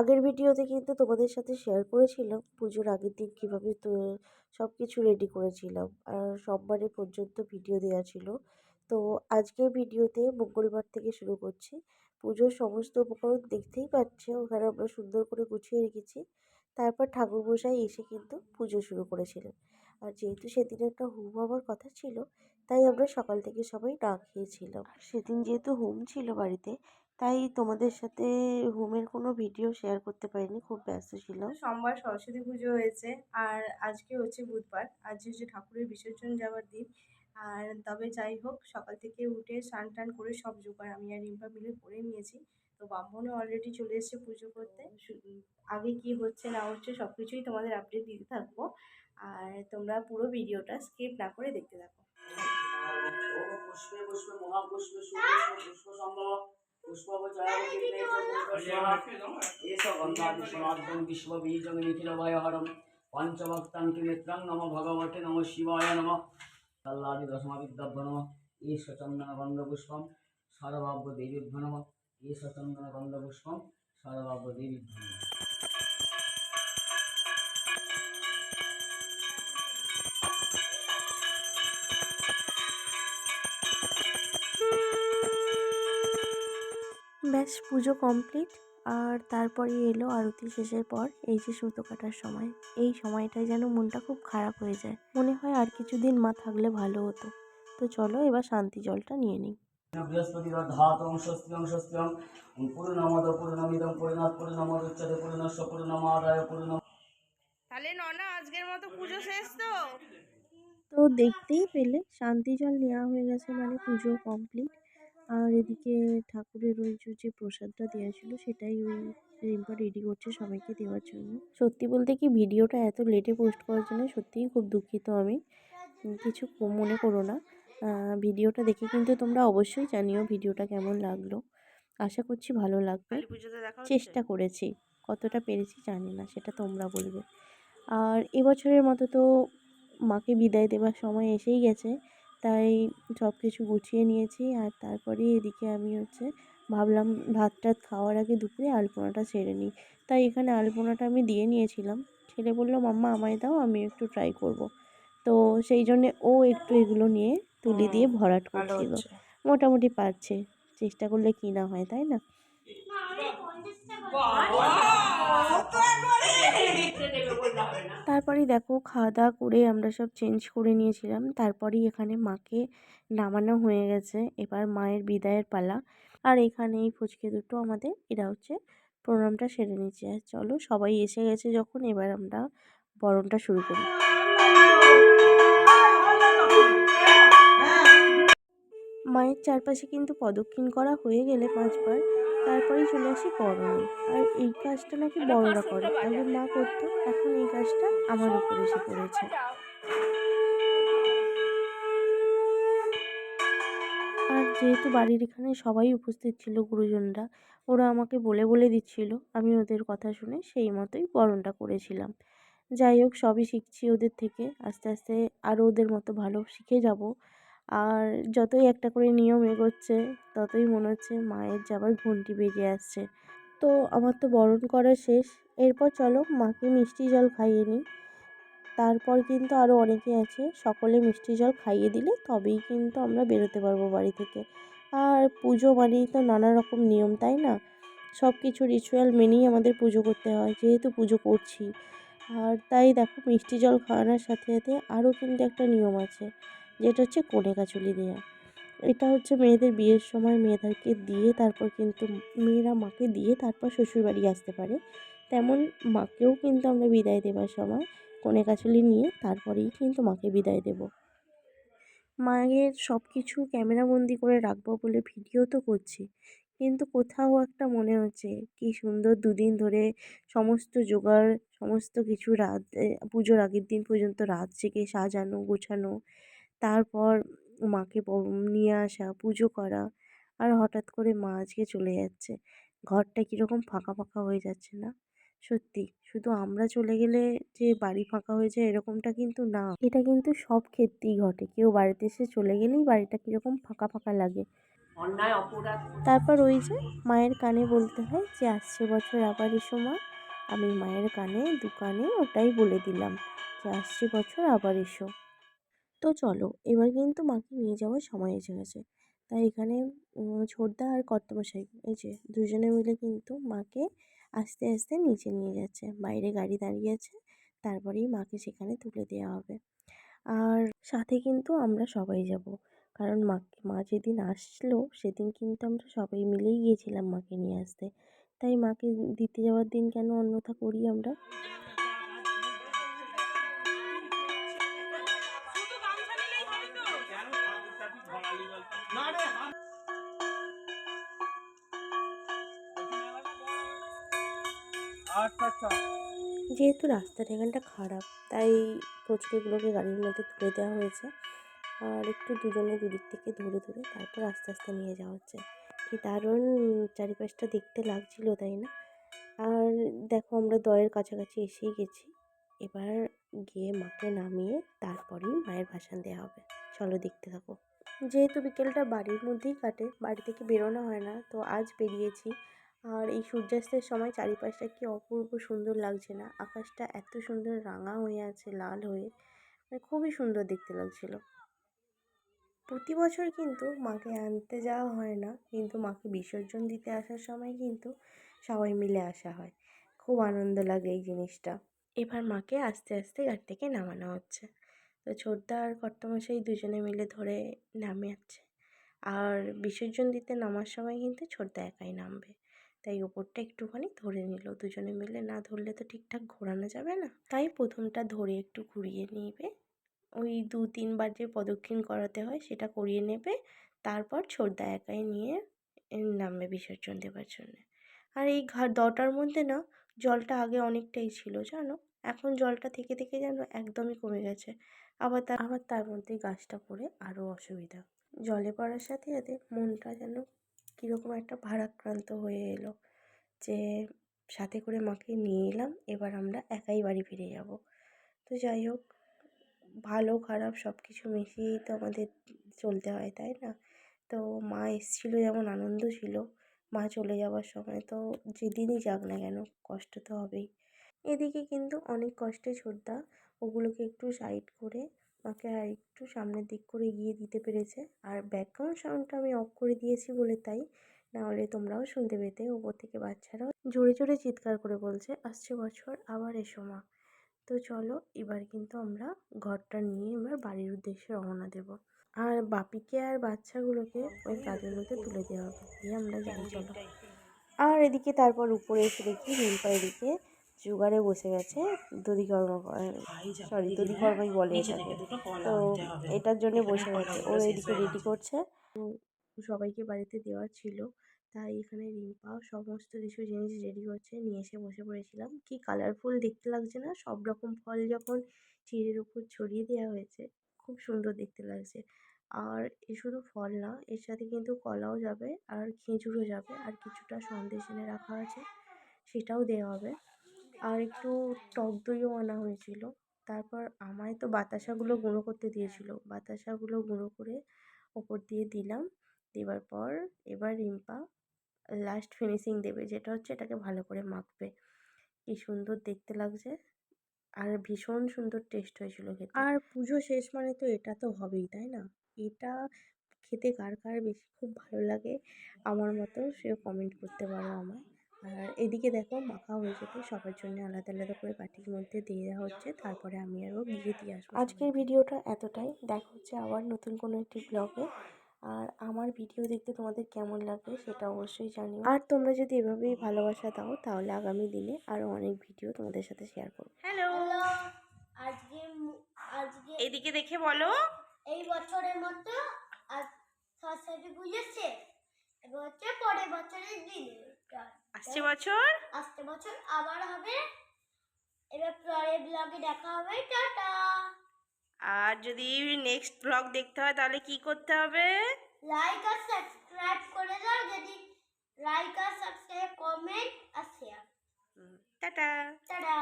আগের ভিডিওতে কিন্তু তোমাদের সাথে শেয়ার করেছিলাম পুজোর আগের দিন কীভাবে তো সব কিছু রেডি করেছিলাম। আর সোমবারে পর্যন্ত ভিডিও দেওয়া ছিল। তো আজকের ভিডিওতে মঙ্গলবার থেকে শুরু করছি। পুজোর সমস্ত উপকরণ দেখতেই পাচ্ছে, ওখানে আমরা সুন্দর করে গুছিয়ে রেখেছি। তারপর ঠাকুরমশাই এসে কিন্তু পুজো শুরু করেছিলেন। আর যেহেতু সেদিন একটা হুম হওয়ার কথা ছিল, তাই আমরা সকাল থেকে সবাই না খেয়েছিলাম। সেদিন যেহেতু হুম ছিল বাড়িতে তাই তোমাদের সাথে হোমের কোনো ভিডিও শেয়ার করতে পারিনি খুব ব্যস্ত ছিলাম সোমবার সরস্বতী পুজো হয়েছে আর আজকে হচ্ছে বুধবার আজ হচ্ছে ঠাকুরের বিসর্জন যাওয়ার দিন আর তবে যাই হোক সকাল থেকে উঠে স্নান টান করে সব জোগাড় আমি আর রিম্পা মিলে করে নিয়েছি তো ব্রাহ্মণও অলরেডি চলে এসেছে পুজো করতে আগে কি হচ্ছে না হচ্ছে সব কিছুই তোমাদের আপডেট দিতে থাকব আর তোমরা পুরো ভিডিওটা স্কিপ না করে দেখতে থাকো ওম পুষ্পে পুষ্পে মহাপুষ্পে সুপুষ্পে পুষ্প সম্ভব পুষ্পবচারণ এষ গন্ধাদি এ সচন্দন গন্ধ শিবায় নম তল্লাদি দশমাবিদ্যাভ্য সর্বাব্য দেবীভ্য নম ব্যাস পুজো কমপ্লিট আর তারপরে এলো আরতি শেষের পর এই যে সুতো কাটার সময়। এই সময়টায় যেন মনটা খুব খারাপ হয়ে যায়। মনে হয় আর কিছুদিন মা থাকলে ভালো হতো। তো চলো এবার শান্তি জলটা নিয়ে নিই। বৃহস্পতি ধাতং স্বস্তিয়ং স্বস্তিয়ং পূর্ণমদ পূর্ণমিদং পূর্ণাৎ পূর্ণমদ উচ্চতে পূর্ণস্য পূর্ণমাদায় পূর্ণ তাহলে ননা আজকের মতো পুজো শেষ তো? তো দেখতেই পেলে শান্তি জল নেওয়া হয়ে গেছে মানে পুজো কমপ্লিট আর এদিকে ঠাকুরের ওই যে প্রসাদটা দেওয়া ছিল সেটাই ওই রিম্পা রেডি করছে সবাইকে দেওয়ার জন্য। সত্যি বলতে কি ভিডিওটা এত লেটে পোস্ট করার জন্য সত্যিই খুব দুঃখিত আমি। কিছু মনে করো না। ভিডিওটা দেখে কিন্তু তোমরা অবশ্যই জানিও ভিডিওটা কেমন লাগল। আশা করছি ভালো লাগবে? চেষ্টা করেছি। কতটা পেরেছি জানি না সেটা তোমরা বলবে। আর এবছরের মতো তো মাকে বিদায় দেবার সময় এসেই গেছে। তাই সব কিছু গুছিয়ে নিয়েছি। আর তারপরে এদিকে আমি হচ্ছে ভাবলাম ভাত টাত খাওয়ার আগে দুপুরে আলপনাটা ছেড়ে নিই। তাই এখানে আলপনাটা আমি দিয়ে নিয়েছিলাম। ছেলে বলল মাম্মা আমায় দাও আমি একটু ট্রাই করব। তো সেই জন্যে ও একটু এগুলো নিয়ে তুলি দিয়ে ভরাট করছিল। মোটামুটি পারছে। চেষ্টা করলে কি না হয় তাই না? তারপরেই দেখো খাওয়া দাওয়া করে আমরা সব চেঞ্জ করে নিয়েছিলাম। তারপরেই এখানে মাকে নামানো হয়ে গেছে। এবার মায়ের বিদায়ের পালা। আর এখানে এই ফুচকে দুটো আমাদের, এরা হচ্ছে প্রোগ্রামটা সেরে নিচ্ছে। চলো, সবাই এসে গেছে যখন, এবার আমরা বরণটা শুরু করি। মায়ের চারপাশে কিন্তু প্রদক্ষিণ করা হয়ে গেলে পাঁচবার। তারপরেই চলে আসি বরণে আর এই কাজটা নাকি বড়রা করে আগে মা করতো এখন এই কাজটা আমার উপর এসে পড়েছে। আর যেহেতু বাড়ির এখানে সবাই উপস্থিত ছিল গুরুজনরা ওরা আমাকে বলে বলে দিচ্ছিল। আমি ওদের কথা শুনে সেই মতোই বরণটা করেছিলাম। যাই হোক সবই শিখছি ওদের থেকে। আস্তে আস্তে আরও ওদের মতো ভালো শিখে যাব। আর যতই একটা করে নিয়ম এগোচ্ছে, ততই মনে হচ্ছে মায়ের যাবার ঘন্টি বেজে আসছে। তো আমার তো বরণ করা শেষ। এরপর চলো মাকে মিষ্টি জল খাইয়ে নিই। তারপর কিন্তু আরও অনেকে আছে, সকলে মিষ্টি জল খাইয়ে দিলে তবেই কিন্তু আমরা বেরোতে পারব বাড়ি থেকে। আর পুজো মানেই তো নানা রকম নিয়ম, তাই না? সব কিছু রিচুয়াল মেনেই আমাদের পুজো করতে হয়, যেহেতু পুজো করছি। আর তাই দেখো, মিষ্টি জল খাওয়ানোর সাথে সাথে আরও কিন্তু একটা নিয়ম আছে। যেটা হচ্ছে কোণে কাচুলি দেওয়া এটা হচ্ছে মেয়েদের বিয়ের সময় মেয়েদেরকে দিয়ে তারপর কিন্তু মেয়েরা মাকে দিয়ে তারপর শ্বশুরবাড়ি আসতে পারে। তেমন মাকেও কিন্তু আমরা বিদায় দেবার সময় কোণে কাচুলি নিয়ে তারপরেই কিন্তু মাকে বিদায় দেব। মায়ের সব কিছু ক্যামেরাবন্দি করে রাখব বলে ভিডিও তো করছি। কিন্তু কোথাও একটা মনে হচ্ছে, কি সুন্দর দুদিন ধরে সমস্ত জোগাড়, সমস্ত কিছু রাত পুজোর আগের দিন পর্যন্ত রাত জেগে সাজানো, গোছানো তারপর মাকে নিয়ে আসা পুজো করা আর হঠাৎ করে মা আজকে চলে যাচ্ছে। ঘরটা কীরকম ফাঁকা ফাঁকা হয়ে যাচ্ছে না? সত্যি শুধু আমরা চলে গেলে যে বাড়ি ফাঁকা হয়ে যায় এরকমটা কিন্তু না। এটা কিন্তু সব ক্ষেত্রেই ঘটে। কেউ বাড়িতে এসে চলে গেলেই বাড়িটা কীরকম ফাঁকা ফাঁকা লাগে। তারপর ওই যে মায়ের কানে বলতে হয় যে আসছে বছর আবার এসো মা। আমি মায়ের কানে দোকানে ওটাই বলে দিলাম যে আসছে বছর আবার এসো। তো চলো, এবার কিন্তু মাকে নিয়ে যাওয়ার সময় এসে গেছে। তাই এখানে ছোটদা আর কর্তমশাই, এই যে দুজনে মিলে কিন্তু মাকে আস্তে আস্তে নিচে নিয়ে যাচ্ছে। বাইরে গাড়ি দাঁড়িয়ে আছে, তারপরেই মাকে সেখানে তুলে দেওয়া হবে। আর সাথে কিন্তু আমরা সবাই যাব। কারণ মা মা যেদিন আসলো, সেদিন কিন্তু আমরা সবাই মিলেই গিয়েছিলাম মাকে নিয়ে আসতে। তাই মাকে দিতে যাওয়ার দিন কেন অন্যথা করি আমরা? যেহেতু রাস্তার এখানটা খারাপ, তাই ফুচকেগুলোকে গাড়ির মধ্যে তুলে দেওয়া হয়েছে। আর একটু দুজনে দুদিক থেকে ধরে ধরে তারপর আস্তে আস্তে নিয়ে যাওয়া হচ্ছে। কি দারুণ চারিপাশটা দেখতে লাগছিল, তাই না? আর দেখো আমরা দয়ের কাছাকাছি এসেই গেছি। এবার গিয়ে মাকে নামিয়ে তারপরেই মায়ের ভাসান দেওয়া হবে। চলো দেখতে থাকো। যেহেতু বিকেলটা বাড়ির মধ্যেই কাটে, বাড়ি থেকে বেরোনো হয় না, তো আজ বেরিয়েছি। আর এই সূর্যাস্তের সময় চারিপাশটা কি অপূর্ব সুন্দর লাগছে না। আকাশটা এত সুন্দর রাঙা হয়ে আছে, লাল হয়ে। মানে খুবই সুন্দর দেখতে লাগছিল। প্রতি বছর কিন্তু মাকে আনতে যাওয়া হয় না, কিন্তু মাকে বিসর্জন দিতে আসার সময় কিন্তু সবাই মিলে আসা হয়। খুব আনন্দ লাগে এই জিনিসটা। এবার মাকে আস্তে আস্তে গাড়ি থেকে নামানো হচ্ছে। তো ছোটদা আর কর্তামশাই দুজনে মিলে ধরে নামাচ্ছে আর বিসর্জন দিতে নামার সময় কিন্তু ছোটদা একাই নামবে। তাই ওপরটা একটুখানি ধরে নিল। দুজনে মিলে না ধরলে তো ঠিকঠাক ঘোরানো যাবে না। তাই প্রথমটা ধরে একটু ঘুরিয়ে নিবে। ওই দু তিনবার যে প্রদক্ষিণ করাতে হয় সেটা করিয়ে নেবে। তারপর ছোটদা একাই নিয়ে নামবে বিসর্জন দেওয়ার জন্য। আর এই ঘাট দটার মধ্যে না জলটা আগে অনেকটাই ছিল, জানো? এখন জলটা থেকে থেকে যেন একদমই কমে গেছে। আবার তার আবার তার মধ্যে গাছটা পড়ে আরও অসুবিধা। জলে পড়ার সাথে সাথে মনটা যেন কীরকম একটা ভারাক্রান্ত হয়ে এলো যে, সাথে করে মাকে নিয়ে এলাম, এবার আমরা একাই বাড়ি ফিরে যাব। তো যাই হোক, ভালো খারাপ সব কিছু মিশিয়েই তো আমাদের চলতে হয়, তাই না? তো মা এসেছিল, যেমন আনন্দ ছিল, মা চলে যাওয়ার সময় তো যেদিনই যাক না কেন, কষ্ট তো হবেই। এদিকে কিন্তু অনেক কষ্টে ছোটদা, ওগুলোকে একটু সাইড করে মাকে আর একটু সামনের দিক করে এগিয়ে দিতে পেরেছে। আর ব্যাকগ্রাউন্ড সাউন্ডটা আমি অফ করে দিয়েছি বলে তাই। নাহলে তোমরাও শুনতে পেতে। ওপর থেকে বাচ্চারাও জোরে জোরে চিৎকার করে বলছে, আসছে বছর, আবার এসো মা। তো চলো, এবার কিন্তু আমরা ঘরটা নিয়ে এবার বাড়ির উদ্দেশ্যে রওনা দেব। আর বাপিকে আর বাচ্চাগুলোকে ওই কাজের মধ্যে তুলে দেওয়া হবে। দিয়ে আমরা যাই, চলো। আর এদিকে তারপর উপরে এসে দেখি রিম্পা এদিকে জোগাড়ে বসে গেছে দধি দধিকর্মা সরি দধিকর্মাই বলে এটাকে। তো এটার জন্য বসে গেছে। ও এদিকে রেডি করছে। উম, সবাইকে বাড়িতে দেওয়ার ছিল তাই এখানে রিম্পা সমস্ত কিছু জিনিস রেডি করছে নিয়ে এসে বসে পড়েছিলাম। কি কালারফুল দেখতে লাগছে না? সব রকম ফল যখন চিড়ের উপর ছড়িয়ে দেওয়া হয়েছে খুব সুন্দর দেখতে লাগছে। আর এ শুধু ফল না এর সাথে কিন্তু কলাও যাবে আর খেজুরও যাবে আর কিছুটা সন্দেশ এনে রাখা আছে সেটাও দেওয়া হবে। আর একটু টক দইও আনা হয়েছিল। তারপর আমায় তো বাতাসাগুলো গুঁড়ো করতে দিয়েছিল। বাতাসাগুলো গুঁড়ো করে ওপর দিয়ে দিলাম। দেওয়ার পর এবার রিম্পা লাস্ট ফিনিশিং দেবে, যেটা হচ্ছে এটাকে ভালো করে মাখবে। কি সুন্দর দেখতে লাগছে। আর ভীষণ সুন্দর টেস্ট হয়েছিল খেতে। আর পুজো শেষ মানে তো এটা তো হবেই, তাই না? এটা খেতে কার কার বেশি খুব ভালো লাগে, আমার মতো সেও কমেন্ট করতে পারো আমায়। আর এদিকে দেখো মাখা হয়ে যেতে সবার জন্য আলাদা আলাদা করে বাটির মধ্যে দিয়ে দেওয়া হচ্ছে। তারপরে আমি আরও গিয়ে দিয়ে আসব আজকের ভিডিওটা এতটাই। দেখা হচ্ছে আবার নতুন কোনো একটি ব্লগে আর আমার ভিডিও দেখতে তোমাদের কেমন লাগে সেটা অবশ্যই জানিও। আর তোমরা যদি এভাবেই ভালোবাসা দাও তাহলে আগামী দিনে আরও অনেক ভিডিও তোমাদের সাথে শেয়ার করব। হ্যালো আজকে আজকে এদিকে দেখে বলো। এই বছরের মতো আজ সরস্বতী পুজো শেষ। এবার হচ্ছে পরের বছরের দিন। আসছে বছর? আসছে বছর আবার হবে। এবার পরে ব্লগে দেখা হবে টাটা। আর যদি নেক্সট ব্লগ দেখতে হয় তাহলে কি করতে হবে? লাইক আর সাবস্ক্রাইব করে দাও যদি লাইক আর সাবস্ক্রাইব কমেন্ট আর শেয়ার টাটা। টাটা।